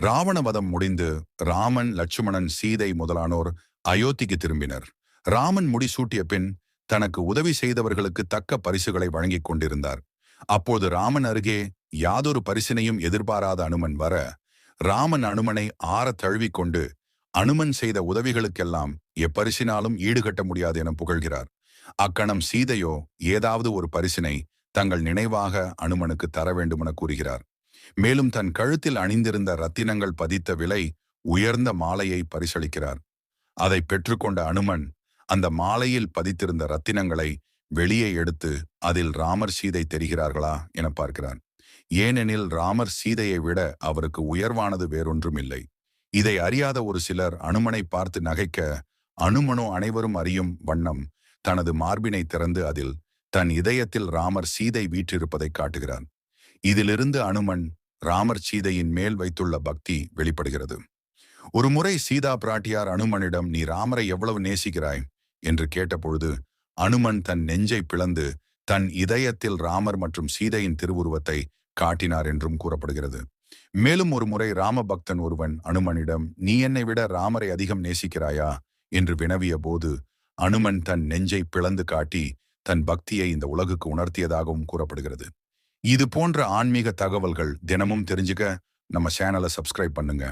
ராவணவதம் முடிந்து ராமன் லட்சுமணன் சீதை முதலானோர் அயோத்திக்கு திரும்பினர். ராமன் முடிசூட்டிய பின் தனக்கு உதவி செய்தவர்களுக்கு தக்க பரிசுகளை வழங்கிக் கொண்டிருந்தார். அப்போது ராமன் அருகே யாதொரு பரிசினையும் எதிர்பாராத அனுமன் வர ராமன் அனுமனை ஆற தழுவிக்கொண்டு அனுமன் செய்த உதவிகளுக்கெல்லாம் எப்பரிசினாலும் ஈடுகட்ட முடியாது என புகழ்கிறார். அக்கணம் சீதையோ ஏதாவது ஒரு பரிசினை தங்கள் நினைவாக அனுமனுக்கு தர வேண்டுமென கூறுகிறார். மேலும் தன் கழுத்தில் அணிந்திருந்த ரத்தினங்கள் பதித்த விலை உயர்ந்த மாலையை பரிசளிக்கிறார். அதை பெற்றுக்கொண்ட அனுமன் அந்த மாலையில் பதித்திருந்த ரத்தினங்களை வெளியே எடுத்து அதில் ராமர் சீதை தெரிகிறார்களா என பார்க்கிறார் ஏனெனில் ராமர் சீதையை விட அவருக்கு உயர்வானது வேறொன்றும் இல்லை இதை அறியாத ஒரு சிலர் அனுமனை பார்த்து நகைக்க அனுமனோ அனைவரும் அறியும் வண்ணம் தனது மார்பினை திறந்து அதில் தன் இதயத்தில் ராமர் சீதை வீற்றிருப்பதை காட்டுகிறார் இதிலிருந்து அனுமன் ராமர் சீதையின் மேல் வைத்துள்ள பக்தி வெளிப்படுகிறது. ஒரு முறை சீதா பிராட்டியார் அனுமனிடம் நீ ராமரை எவ்வளவு நேசிக்கிறாய்? என்று கேட்டபொழுது அனுமன் தன் நெஞ்சை பிளந்து தன் இதயத்தில் ராமர் மற்றும் சீதையின் திருவுருவத்தை காட்டினார் என்றும் கூறப்படுகிறது. மேலும் ஒரு முறை ராமபக்தன் ஒருவன் அனுமனிடம் நீ என்னை விட ராமரை அதிகம் நேசிக்கிறாயா? என்று வினவிய போது அனுமன் தன் நெஞ்சை பிளந்து காட்டி தன் பக்தியை இந்த உலகுக்கு உணர்த்தியதாகவும் கூறப்படுகிறது. இது போன்ற ஆன்மீக தகவல்கள் தினமும் தெரிஞ்சுக்க நம்ம சேனலை சப்ஸ்கிரைப் பண்ணுங்க.